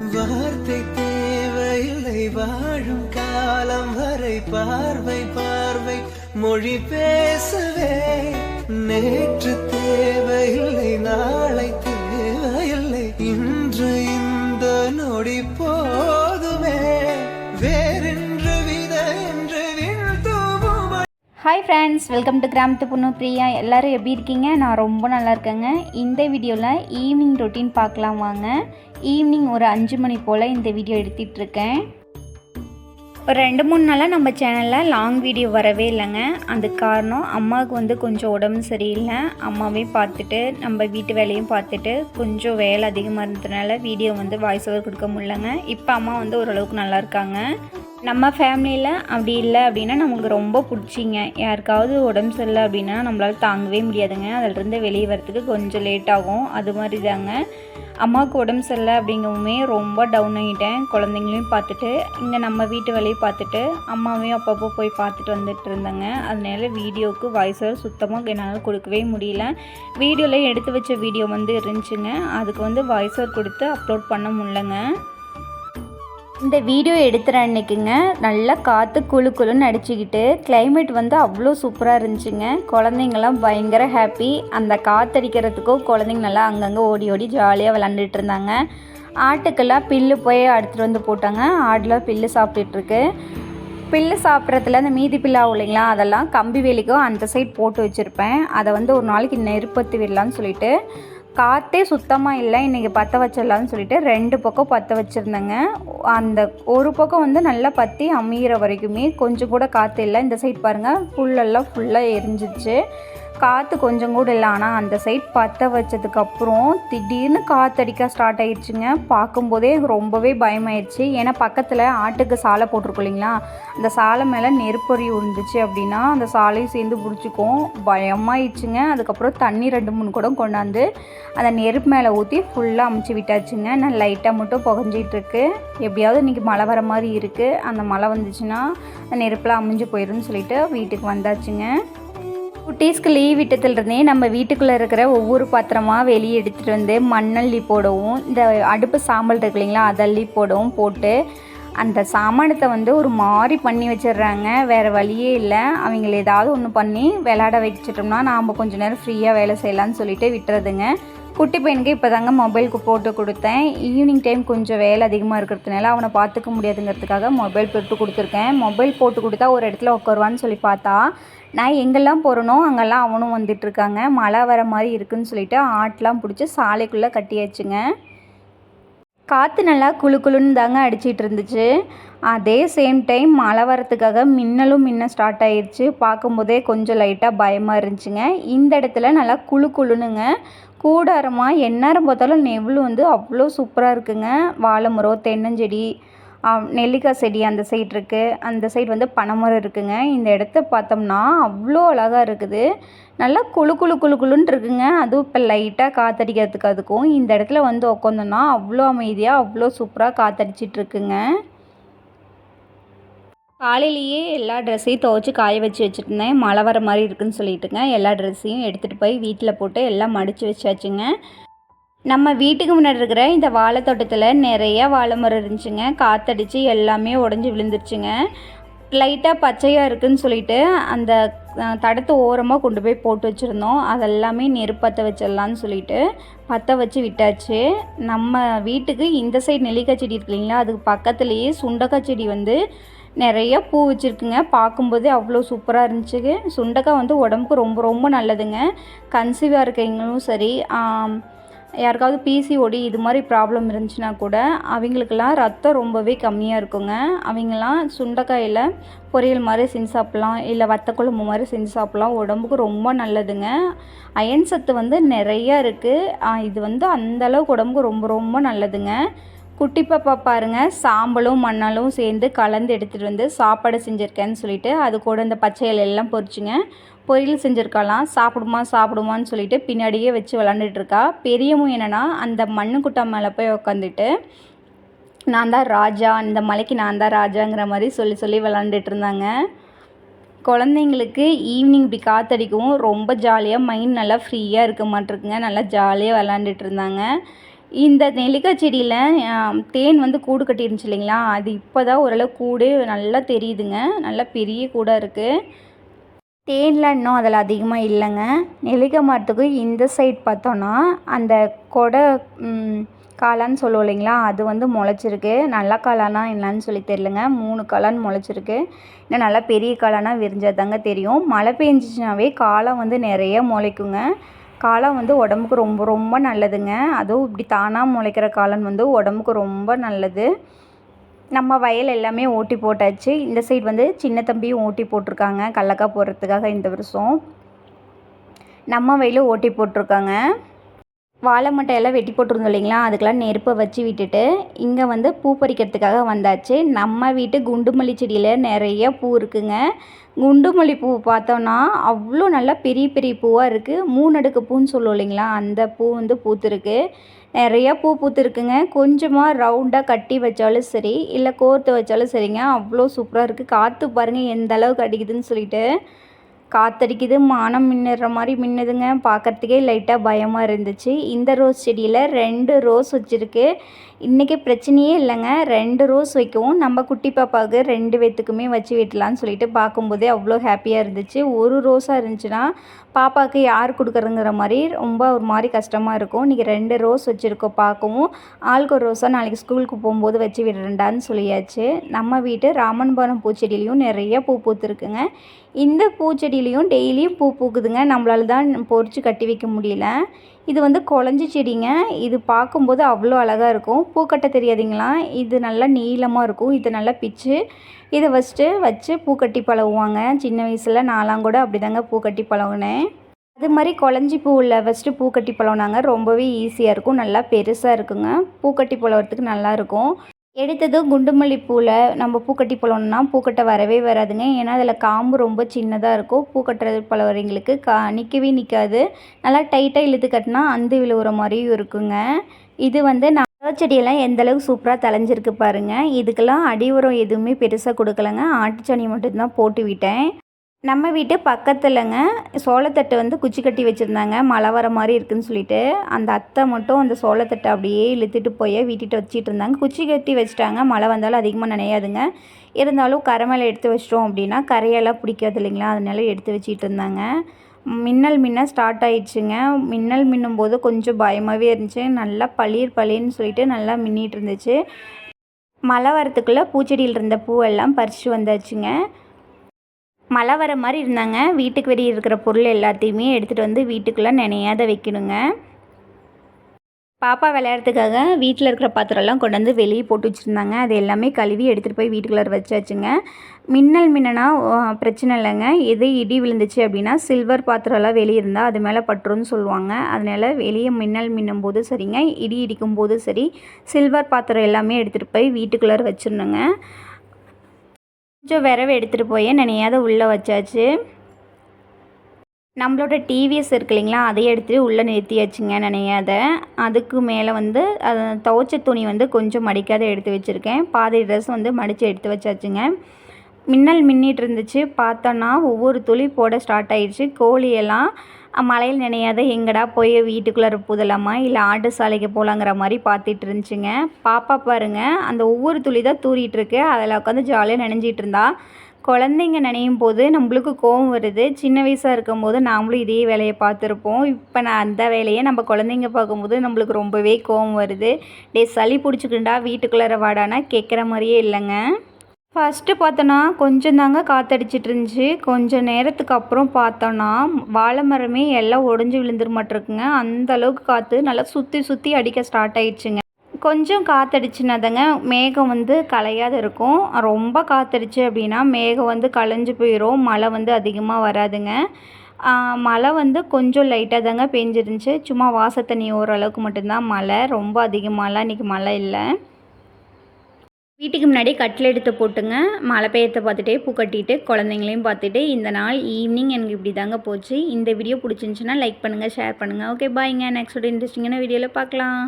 வார்த்தை தேவையில்லை வாழும் காலம் வரை பார்வை பார்வை மொழி பேசவே நேற்று தேவையில்லை நாளை தேவையில்லை இன்று இந்த நொடி போதுமே. வேறென்று வித என்று ஹாய் ஃப்ரெண்ட்ஸ் வெல்கம் டு கிராமத்து பொண்ணு பிரியா எல்லோரும் எப்படி இருக்கீங்க? நான் ரொம்ப நல்லா இருக்கேங்க. இந்த வீடியோவில் ஈவினிங் ரொட்டீன் பார்க்கலாம் வாங்க. ஈவினிங் ஒரு அஞ்சு மணி போல் இந்த வீடியோ எடுத்துகிட்டு இருக்கேன் ஒரு ரெண்டு மூணு நாளாக நம்ம சேனலில் லாங் வீடியோ வரவே இல்லைங்க. அது காரணம் அம்மாவுக்கு வந்து கொஞ்சம் உடம்பு சரியில்லை. அம்மாவையும் பார்த்துட்டு நம்ம வீட்டு வேலையும் பார்த்துட்டு கொஞ்சம் வேலை அதிகமாக இருந்ததுனால வீடியோ வந்து வாய்ஸ் ஓவர் கொடுக்க முடியலங்க. இப்போ அம்மா வந்து ஓரளவுக்கு நல்லா இருக்காங்க. நம்ம ஃபேமிலியில் அப்படி இல்லை அப்படின்னா நம்மளுக்கு ரொம்ப பிடிச்சிங்க. யாருக்காவது உடம்பு சரியில்லை அப்படின்னா நம்மளால் தாங்கவே முடியாதுங்க. அதிலிருந்து வெளியே வரத்துக்கு கொஞ்சம் லேட் ஆகும். அது மாதிரி தாங்க அம்மாவுக்கு உடம்பு சரியில்லை அப்படிங்கவுமே ரொம்ப டவுன் ஆகிட்டேன். குழந்தைங்களையும் பார்த்துட்டு இங்கே நம்ம வீட்டு வேலையை பார்த்துட்டு அம்மாவையும் அப்பப்போ போய் பார்த்துட்டு வந்துட்டு இருந்தேங்க. அதனால வீடியோவுக்கு வாய்ஸ் சுத்தமாக என்னால் கொடுக்கவே முடியல. வீடியோவில் எடுத்து வச்ச வீடியோ வந்து இருந்துச்சுங்க. அதுக்கு வந்து வாய்ஸ் கொடுத்து அப்லோட் பண்ண முடியலங்க. இந்த வீடியோ எடுத்துகிற அன்னைக்குங்க. நல்லா காற்று குளு குளுன்னு அடிச்சுக்கிட்டு கிளைமேட் வந்து அவ்வளோ சூப்பராக இருந்துச்சுங்க. குழந்தைங்கள்லாம் பயங்கர ஹாப்பி அந்த காற்றடிக்கிறதுக்கும் குழந்தைங்க நல்லா அங்கங்கே ஓடி ஓடி ஜாலியாக விளாண்டுட்டு இருந்தாங்க. ஆட்டுக்கெல்லாம் பில்லு போய் அடுத்துட்டு வந்து போட்டாங்க. ஆடுலாம் பில்லு சாப்பிட்டுட்ருக்கு. பில்லு சாப்பிட்றதுல அந்த மீதி பில்லாகும் இல்லைங்களா அதெல்லாம் கம்பி வேலிக்கும் அந்த சைட் போட்டு வச்சுருப்பேன். அதை வந்து ஒரு நாளைக்கு நெருப்பத்து விடலான்னு சொல்லிட்டு காற்றே சுத்தமாக இல்லை. இன்றைக்கி பற்ற வச்சிடலான்னு சொல்லிட்டு ரெண்டு பக்கம் பற்ற வச்சுருந்தேங்க. அந்த ஒரு பக்கம் வந்து நல்லா பற்றி அமையிற வரைக்குமே கொஞ்சம் கூட காற்று இல்லை. இந்த சைட் பாருங்கள் புல்லெல்லாம் ஃபுல்லாக எரிஞ்சிச்சு காற்று கொஞ்சம் கூட இல்லை. ஆனால் அந்த சைட் பற்ற வச்சதுக்கப்புறம் திடீர்னு காற்றடிக்க ஸ்டார்ட் ஆயிடுச்சுங்க. பார்க்கும்போதே ரொம்பவே பயமாயிடுச்சு ஏன்னா பக்கத்தில் ஆட்டுக்கு சாலை போட்டிருக்கோம் இல்லைங்களா? அந்த சாலை மேலே நெருப்பொறி விழுந்துச்சு அப்படின்னா அந்த சாலையும் சேர்ந்து பிடிச்சிக்கும். பயமாயிடுச்சுங்க அதுக்கப்புறம் தண்ணி ரெண்டு மூணு கூட கொண்டாந்து அந்த நெருப்பு மேலே ஊற்றி ஃபுல்லாக அமுச்சு விட்டாச்சுங்க. நான் லைட்டாக மட்டும் புகஞ்சிகிட்ருக்கு எப்படியாவது இன்றைக்கி மழை வர மாதிரி இருக்குது அந்த மழை வந்துச்சுன்னா அந்த நெருப்பில் அமைஞ்சு போயிடும்னு சொல்லிட்டு வீட்டுக்கு வந்தாச்சுங்க. குட்டீஸ்க்கு லீவ் விட்டதுலேருந்தே நம்ம வீட்டுக்குள்ளே இருக்கிற ஒவ்வொரு பாத்திரமாக வெளியே எடுத்துகிட்டு வந்து மண்ணள்ளி போடவும் இந்த அடுப்பு சாம்பல் இருக்கு இல்லைங்களா அதள்ளி போடவும் போட்டு அந்த சாமானத்தை வந்து ஒரு மாதிரி பண்ணி வச்சிடுறாங்க. வேறு வழியே இல்லை. அவங்கள ஏதாவது ஒன்று பண்ணி விளையாட வச்சிட்டோம்னா நாம் கொஞ்ச நேரம் ஃப்ரீயாக வேலை செய்யலாம்னு சொல்லிட்டு விட்டுறதுங்க. குட்டி பையனுக்கு இப்போ தாங்க மொபைலுக்கு போட்டு கொடுத்தேன். ஈவினிங் டைம் கொஞ்சம் வேலை அதிகமாக இருக்கிறதுனால அவனை பார்த்துக்க முடியாதுங்கிறதுக்காக மொபைல் போட்டு கொடுத்துருக்கேன். மொபைல் போட்டு கொடுத்தா ஒரு இடத்துல உட்காருவான்னு சொல்லி பார்த்தா நான் எங்கெல்லாம் போகிறனோ அங்கெல்லாம் அவனும் வந்துட்டுருக்காங்க மழை வர மாதிரி இருக்குன்னு சொல்லிட்டு ஆட்டெலாம் பிடிச்சி சாலைக்குள்ளே கட்டியாச்சுங்க. காற்று நல்லா குளு குளுன்னு தாங்க அடிச்சிட்டு இருந்துச்சு. அதே சேம் டைம் மழை வரத்துக்காக மின்னலும் மின்ன ஸ்டார்ட் ஆயிடுச்சு பார்க்கும்போதே கொஞ்சம் லைட்டாக பயமாக இருந்துச்சுங்க. இந்த இடத்துல நல்லா குளு குளுனுங்க. கூடாரமாக எந்நேரம் பார்த்தாலும் நெவில் வந்து அவ்வளோ சூப்பராக இருக்குங்க. வாழை மரம் தென்னஞ்செடி நெல்லிக்காய் செடி அந்த சைடு இருக்குது அந்த சைடு வந்து பனைமரம் இருக்குதுங்க இந்த இடத்த பார்த்தோம்னா அவ்வளோ அழகாக இருக்குது. நல்லா குளு குளு குளு குளுன்னு இருக்குங்க. அதுவும் இப்போ லைட்டாக காற்றடிக்கிறதுக்கு அதுக்கும். இந்த இடத்துல வந்து உக்காந்தோம்னா அவ்வளோ அமைதியாக அவ்வளோ சூப்பராக காற்றடிச்சிட்டுருக்குங்க காலையிலேயே எல்லா ட்ரெஸ்ஸையும் துவைச்சி காய வச்சு வச்சுருந்தேன். மழை வர மாதிரி இருக்குன்னு சொல்லிட்டுங்க. எல்லா ட்ரெஸ்ஸையும் எடுத்துகிட்டு போய் வீட்டில் போட்டு எல்லாம் மடித்து வச்சாச்சுங்க. நம்ம வீட்டுக்கு முன்னாடி இருக்கிற இந்த வாழை தோட்டத்தில் நிறைய வாழை மரம் இருந்துச்சுங்க. காற்றடிச்சு எல்லாமே உடஞ்சி விழுந்துருச்சுங்க. லைட்டாக பச்சையாக இருக்குன்னு சொல்லிட்டு அந்த தடத்தை தடத்து ஓரமாக கொண்டு போய் போட்டு வச்சுருந்தோம். அதெல்லாமே நெருப்பற்ற வச்சிடலான்னு சொல்லிட்டு பற்ற வச்சு விட்டாச்சு. நம்ம வீட்டுக்கு இந்த சைடு நெல்லிக்காய் செடி இருக்கு இல்லைங்களா அதுக்கு பக்கத்துலேயே சுண்டக்காய் செடி வந்து நிறைய பூ வச்சுருக்குங்க. பார்க்கும்போதே அவ்வளோ சூப்பராக இருந்துச்சு சுண்டக்காய் வந்து உடம்புக்கு ரொம்ப ரொம்ப நல்லதுங்க. கன்சீவாக இருக்கவங்களும் சரி யாருக்காவது பிசிஓடி இது மாதிரி ப்ராப்ளம் இருந்துச்சுன்னா கூட அவங்களுக்கெல்லாம் ரத்தம் ரொம்பவே கம்மியாக இருக்குங்க. அவங்கெல்லாம் சுண்டைக்காயில் பொரியல் மாதிரி செஞ்சு சாப்பிட்லாம். இல்லை வத்த குழம்பு மாதிரி செஞ்சு சாப்பிட்லாம். உடம்புக்கு ரொம்ப நல்லதுங்க. அயன் சத்து வந்து நிறையா இருக்குது இது வந்து அந்தளவுக்கு உடம்புக்கு ரொம்ப ரொம்ப நல்லதுங்க. குட்டி பாப்பா பாருங்க. சாம்பலும் மண்ணாலும் சேர்ந்து கலந்து எடுத்துகிட்டு வந்து சாப்பாடு செஞ்சுருக்கேன்னு சொல்லிட்டு அது கூட இந்த பச்சை இலையெல்லாம் பொரிச்சுங்க. பொரியல் செஞ்சுருக்கலாம். சாப்பிடுமா சாப்பிடுமான்னு சொல்லிட்டு பின்னாடியே வச்சு விளாண்டுட்டுருக்கா பெரியமும் என்னென்னா அந்த மண்ணு குட்டா மேலே போய் உக்காந்துட்டு நான் தான் ராஜா இந்த மலைக்கு நான் தான் ராஜாங்கிற மாதிரி சொல்லி சொல்லி விளாண்டுட்டு இருந்தாங்க. குழந்தைங்களுக்கு ஈவினிங் இப்படி காத்தடிக்கவும் ரொம்ப ஜாலியாக மைண்ட் நல்லா ஃப்ரீயாக இருக்க மாட்டிருக்குங்க. நல்லா ஜாலியாக விளாண்டுட்டு இருந்தாங்க. இந்த நெல்லிக்காய் செடியில் தேன் வந்து கூடு கட்டிருந்துச்சு இல்லைங்களா? அது இப்போ தான் ஓரளவு கூடு நல்லா தெரியுதுங்க. நல்லா பெரிய கூடாக இருக்குது தேன்லாம் இன்னும் அதில் அதிகமாக இல்லைங்க. நெல்லிக்காய் மரத்துக்கு இந்த சைட் பார்த்தோன்னா அந்த கொடை காளான்னு சொல்லுவோம் இல்லைங்களா? அது வந்து முளைச்சிருக்கு. நல்ல காளானா என்னன்னு சொல்லி தெரிலங்க மூணு காளான் முளைச்சிருக்கு. இன்னும் நல்லா பெரிய காளானா விரிஞ்சாதாங்க தெரியும். மழை பெஞ்சிச்சுனாவே காளான் வந்து நிறைய முளைக்குங்க. காளான் வந்து உடம்புக்கு ரொம்ப ரொம்ப நல்லதுங்க. அதுவும் இப்படி தானாக முளைக்கிற காளான் வந்து உடம்புக்கு ரொம்ப நல்லது. நம்ம வயல் எல்லாமே ஓட்டி போட்டாச்சு. இந்த சைடு வந்து சின்ன தம்பியும் ஓட்டி போட்டிருக்காங்க. கடலக்காய் போடுறதுக்காக இந்த வருஷம். நம்ம வயலும் ஓட்டி போட்டிருக்காங்க. வாழை மட்டையெல்லாம் வெட்டி போட்டிருந்தோம் இல்லைங்களா? அதுக்கெல்லாம் நெருப்பை வச்சு விட்டுட்டு இங்கே வந்து பூ பறிக்கிறதுக்காக வந்தாச்சு. நம்ம வீட்டு குண்டுமல்லி செடியில் நிறைய பூ இருக்குங்க. குண்டுமல்லி பூ பார்த்தோன்னா அவ்வளோ நல்லா பெரிய பெரிய பூவாக இருக்குது மூணடுக்கு பூன்னு சொல்லுவோம் இல்லைங்களா? அந்த பூ வந்து பூத்துருக்கு. நிறையா பூ பூத்துருக்குங்க. கொஞ்சமாக ரவுண்டாக கட்டி வச்சாலும் சரி இல்லை கோர்த்து வச்சாலும் சரிங்க. அவ்வளோ சூப்பராக இருக்குது காற்று பாருங்கள் எந்த அளவுக்கு அடிக்குதுன்னு சொல்லிட்டு. காத்தடிக்குது மானம் மின்னுற மாதிரி மின்னுதுங்க. பார்க்கறதுக்கே லைட்டாக பயமாக இருந்துச்சு. இந்த ரோஸ் செடியில் ரெண்டு ரோஸ் வச்சுருக்கு. இன்றைக்கி பிரச்சனையே இல்லைங்க. ரெண்டு ரோஸ் வைக்கவும் நம்ம குட்டி பாப்பாவுக்கு ரெண்டு பேத்துக்குமே வச்சு விட்டலான்னு சொல்லிட்டு பார்க்கும்போதே அவ்வளோ ஹாப்பியாக இருந்துச்சு. ஒரு ரோஸாக இருந்துச்சுன்னா பாப்பாவுக்கு யார் கொடுக்குறதுங்கிற மாதிரி ரொம்ப ஒரு மாதிரி கஷ்டமாக இருக்கும். இன்றைக்கி ரெண்டு ரோஸ் வச்சுருக்கோம் பார்க்கவும் ஆளுக்கு ஒரு ரோஸாக நாளைக்கு ஸ்கூலுக்கு போகும்போது வச்சு விடுறேன்டான்னு சொல்லியாச்சு. நம்ம வீட்டு ராமன்புரம் பூச்செடியிலையும் நிறைய பூ பூத்துருக்குங்க. இந்த பூச்செடியிலையும் டெய்லியும் பூ பூக்குதுங்க. நம்மளால தான் பொறிச்சு கட்டி வைக்க முடியல. இது வந்து குழஞ்சி செடிங்க. இது பார்க்கும்போது அவ்வளோ அழகாக இருக்கும். பூ கட்ட தெரியாதுங்களா? இது நல்லா நீளமாக இருக்கும். இது நல்லா பிச்சு. இதை ஃபஸ்ட்டு வச்சு பூ கட்டி பழகுவாங்க. சின்ன வயசில் நாலாம் கூட அப்படி தாங்க பூ கட்டி பழகுனேன். அது மாதிரி குழஞ்சி பூவில் ஃபஸ்ட்டு பூ கட்டி பழகுனாங்க. ரொம்பவே ஈஸியாக இருக்கும். நல்லா பெருசாக இருக்குங்க. பூ கட்டி பழகிறதுக்கு நல்லாயிருக்கும் எடுத்ததும் குண்டுமல்லி பூவில் நம்ம பூக்கட்டி பழம்னா பூக்கட்ட வரவே வராதுங்க. ஏன்னா அதில் காம்பு ரொம்ப சின்னதாக இருக்கும். பூக்கட்டுறது பழவரைங்களுக்கு கா நிற்கவே நிற்காது நல்லா டைட்டாக இழுத்து கட்டினா அந்து விழுவுற மாதிரியும் இருக்குங்க. இது வந்து நான் செடியெல்லாம் எந்தளவுக்கு சூப்பராக தலைஞ்சிருக்கு பாருங்க. இதுக்கெல்லாம் அடி உரம் எதுவுமே பெருசாக கொடுக்கலங்க. ஆட்டுச்சாணி மட்டும்தான் போட்டு விட்டேன். நம்ம வீட்டு பக்கத்துலங்க சோளத்தட்டு வந்து குச்சி கட்டி வச்சுருந்தாங்க. மழை வர மாதிரி இருக்குன்னு சொல்லிட்டு. அந்த அத்தை மட்டும் அந்த சோளத்தட்டை அப்படியே இழுத்துட்டு போய் வீட்டிட்டு வச்சுட்டு இருந்தாங்க குச்சி கட்டி வச்சுட்டாங்க. மழை வந்தாலும் அதிகமாக நனையாதுங்க. இருந்தாலும் கரை மேலே எடுத்து வச்சிட்டோம் அப்படின்னா கரையெல்லாம் பிடிக்காது இல்லைங்களா? அதனால எடுத்து வச்சிட்டு இருந்தாங்க மின்னல் மின்ன ஸ்டார்ட் ஆயிடுச்சுங்க. மின்னல் மின்னும் போது கொஞ்சம் பயமாகவே இருந்துச்சு. நல்லா பளிர் பளிர்னு சொல்லிட்டு நல்லா மின்னிட்டு இருந்துச்சு. மழை வரத்துக்குள்ளே பூச்செடியில் இருந்த பூவெல்லாம் பறிச்சு வந்தாச்சுங்க. மழை வர மாதிரி இருந்தாங்க. வீட்டுக்கு வெளியே இருக்கிற பொருள் எல்லாத்தையுமே எடுத்துகிட்டு வந்து வீட்டுக்குள்ளே நினையாத வைக்கணுங்க. பாப்பா விளையாடுறதுக்காக வீட்டில் இருக்கிற பாத்திரம்லாம் கொண்டு வந்து வெளியே போட்டு வச்சுருந்தாங்க. அது எல்லாமே கழுவி எடுத்துகிட்டு போய் வீட்டுக்குள்ளார வச்சாச்சுங்க. மின்னல் மின்னனா பிரச்சனை இல்லைங்க. எது இடி விழுந்துச்சு அப்படின்னா சில்வர் பாத்திரம்லாம் வெளியே இருந்தால் அது மேலே பட்டுருன்னு சொல்லுவாங்க. அதனால் வெளியே மின்னல் மின்னும் போது சரிங்க. இடி இடிக்கும் போது சரி. சில்வர் பாத்திரம் எல்லாமே எடுத்துகிட்டு போய் வீட்டுக்குள்ளார வச்சிடணுங்க. கொஞ்சம் விரவை எடுத்துகிட்டு போய் நினையாத உள்ளே வச்சாச்சு. நம்மளோட டிவிஎஸ் இருக்கு இல்லைங்களா அதை எடுத்துகிட்டு உள்ளே நிறுத்தியாச்சுங்க நினையாத. அதுக்கு மேலே வந்து அது துவைச்ச துணி வந்து கொஞ்சம் மடிக்காத எடுத்து வச்சுருக்கேன். பாதி ட்ரெஸ் வந்து மடித்து எடுத்து வச்சாச்சுங்க. மின்னல் மின்னிட்டு இருந்துச்சு. பார்த்தோன்னா ஒவ்வொரு துளி போட ஸ்டார்ட் ஆயிடுச்சு கோழியெல்லாம் மழையில் நினையாத எங்கடா போய் வீட்டுக்குள்ளே புதலாமா இல்லை ஆட்டு சாலைக்கு போகலாங்கிற மாதிரி பார்த்துட்டு இருந்துச்சுங்க. பாப்பா பாருங்க அந்த ஒவ்வொரு துளி தான் தூரிட்டுருக்கு அதில் உட்காந்து ஜாலியாக நினைஞ்சிட்டு இருந்தா. குழந்தைங்க நினையும் போது நம்மளுக்கு கோவம் வருது. சின்ன வயசாக இருக்கும்போது நாமளும் இதே வேலையை பார்த்துருப்போம். இப்போ நான் அந்த வேலையை நம்ம குழந்தைங்க பார்க்கும்போது நம்மளுக்கு ரொம்பவே கோவம் வருது. டே சளி பிடிச்சிக்கிண்டா வீட்டுக்குள்ளார வாடானா கேட்குற மாதிரியே இல்லைங்க. ஃபஸ்ட்டு பார்த்தோன்னா கொஞ்சம் தாங்க காத்தடிச்சிட்டு இருந்துச்சு கொஞ்சம் நேரத்துக்கு அப்புறம் பார்த்தோன்னா வாழை மரமே எல்லாம் ஒடிஞ்சு விழுந்துரு மாட்டிருக்குங்க. அந்த அளவுக்கு காற்று நல்லா சுற்றி சுற்றி அடிக்க ஸ்டார்ட் ஆயிடுச்சுங்க. கொஞ்சம் காத்தடிச்சுனாதாங்க மேகம் வந்து கலையாத இருக்கும். ரொம்ப காத்தடிச்சு அப்படின்னா மேகம் வந்து கலைஞ்சு போயிடும் மழை வந்து அதிகமாக வராதுங்க. மழை வந்து கொஞ்சம் லைட்டாக தாங்க பெஞ்சிருந்துச்சு. சும்மா வாசத்தண்ணி ஓரளவுக்கு மட்டும்தான் மழை. ரொம்ப அதிகமாகலாம் இன்றைக்கி மழை இல்லை. வீட்டுக்கு முன்னாடி கட்டில் எடுத்து போட்டுங்க. மழை பெய்யத்தை பார்த்துட்டே பூ கட்டிட்டு குழந்தைங்களையும் பார்த்துட்டு இந்த நாள் ஈவினிங் எனக்கு இப்படி தாங்க போச்சு. இந்த வீடியோ பிடிச்சிருந்துச்சுன்னா லைக் பண்ணுங்கள் ஷேர் பண்ணுங்கள் ஓகே பாய்ங்க நெக்ஸ்ட் ஒரு இன்ட்ரெஸ்டிங்கான வீடியோவில் பார்க்கலாம்.